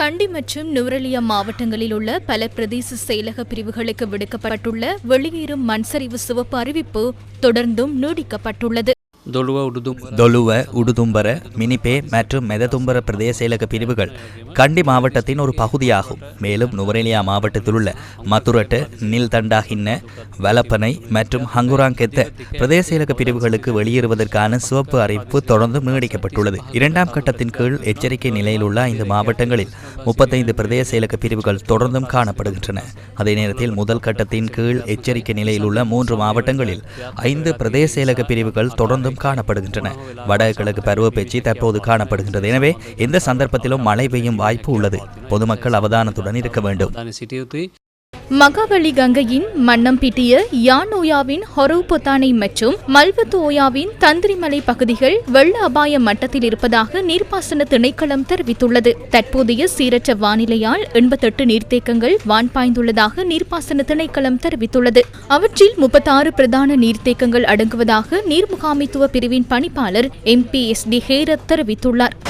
கண்டி மற்றும் நுவரெலியா மாவட்டங்களில் உள்ள பல பிரதேச செயலக பிரிவுகளுக்கு விடுக்கப்பட்டுள்ள வெளியேறும் மண்சரிவு சிவப்பு அறிவிப்பு தொடர்ந்தும் நீடிக்கப்பட்டுள்ளது. ದೊಲುವ உடுதும்பர ದೊಲುವ மினிபே மற்றும் மெததும்பர பிரதேச செயலக பிரிவுகள் கண்டி மாவட்டத்தின் ஒரு பகுதியாகும். மேலும் நுவரேலியா மாவட்டத்தில் உள்ள மதுரட்டு நில்தண்டாஹின்ன வலப்பனை மற்றும் ஹங்குராங்கெத்த பிரதேச செயலக பிரிவுகளுக்கு வெளியேறுவதற்கான சிவப்பு அறிவிப்பு தொடர்ந்து நீடிக்கப்பட்டுள்ளது. இரண்டாம் கட்டத்தின் கீழ் எச்சரிக்கை நிலையில் உள்ள ஐந்து மாவட்டங்களில் முப்பத்தைந்து பிரதேச செயலக பிரிவுகள் தொடர்ந்தும் காணப்படுகின்றன. அதே நேரத்தில் முதல் கட்டத்தின் கீழ் எச்சரிக்கை நிலையில் உள்ள மூன்று மாவட்டங்களில் ஐந்து பிரதேச செயலக பிரிவுகள் தொடர்ந்து தொடர்ந்தும் காணப்படுகின்றன. வடகிழக்கு பருவப்பேச்சு தற்போது காணப்படுகின்றது. எனவே எந்த சந்தர்ப்பத்திலும் மழை பெய்யும் வாய்ப்பு உள்ளது. பொதுமக்கள் அவதானத்துடன் இருக்க வேண்டும். மகாவலி கங்கையின் மன்னம் பிட்டிய யான் ஓயாவின் ஹொரவுபொத்தானை மற்றும் மல்வத்து ஓயாவின் தந்திரிமலை பகுதிகள் வெள்ள அபாய மட்டத்தில் இருப்பதாக நீர்ப்பாசன திணைக்களம் தெரிவித்துள்ளது. தற்போதைய சீரற்ற வானிலையால் எண்பத்தெட்டு நீர்த்தேக்கங்கள் வான்பாய்ந்துள்ளதாக நீர்ப்பாசன திணைக்களம் தெரிவித்துள்ளது. அவற்றில் முப்பத்தாறு பிரதான நீர்த்தேக்கங்கள் அடங்குவதாக நீர்முகாமைத்துவ பிரிவின் பணிப்பாளர் M P S D Herath தெரிவித்துள்ளார்.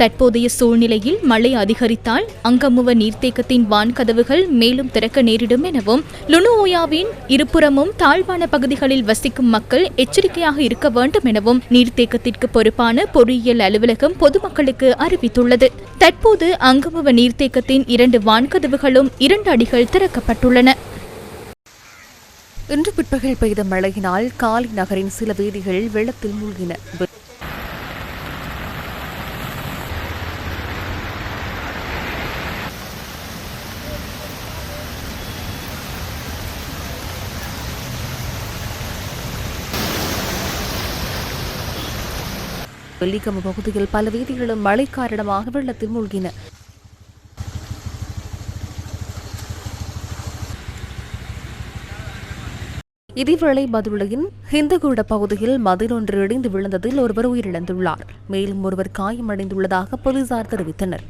தற்போதைய சூழ்நிலையில் மழை அதிகரித்தால் அங்கமுவ நீர்த்தேக்கத்தின் வான்கதவுகள் மேலும் திறக்க நேரிடும் எனவும் லுனுஓயாவின் இருபுறமும் தாழ்வான பகுதிகளில் வசிக்கும் மக்கள் எச்சரிக்கையாக இருக்க வேண்டும் எனவும் நீர்த்தேக்கத்திற்கு பொறுப்பான பொறியியல் அலுவலகம் பொதுமக்களுக்கு அறிவித்துள்ளது. தற்போது அங்கமுவ நீர்த்தேக்கத்தின் இரண்டு வான்கதவுகளும் இரண்டு அடிகள் திறக்கப்பட்டுள்ளன. இன்று பிற்பகல் பெய்த மழையினால் காலி நகரின் சில வீதிகள் வெள்ளத்தில் மூழ்கின. வெள்ளிக்கம்பு பகுதியில் பல வீதிகளும் மழை காரணமாக வெள்ளத்தில் மூழ்கின. இதேவேளை மதுரையின் ஹிந்தகூட பகுதியில் மதில் ஒன்று இடிந்து விழுந்ததில் ஒருவர் உயிரிழந்துள்ளார். மேலும் ஒருவர் காயமடைந்துள்ளதாக போலீசார் தெரிவித்தனர்.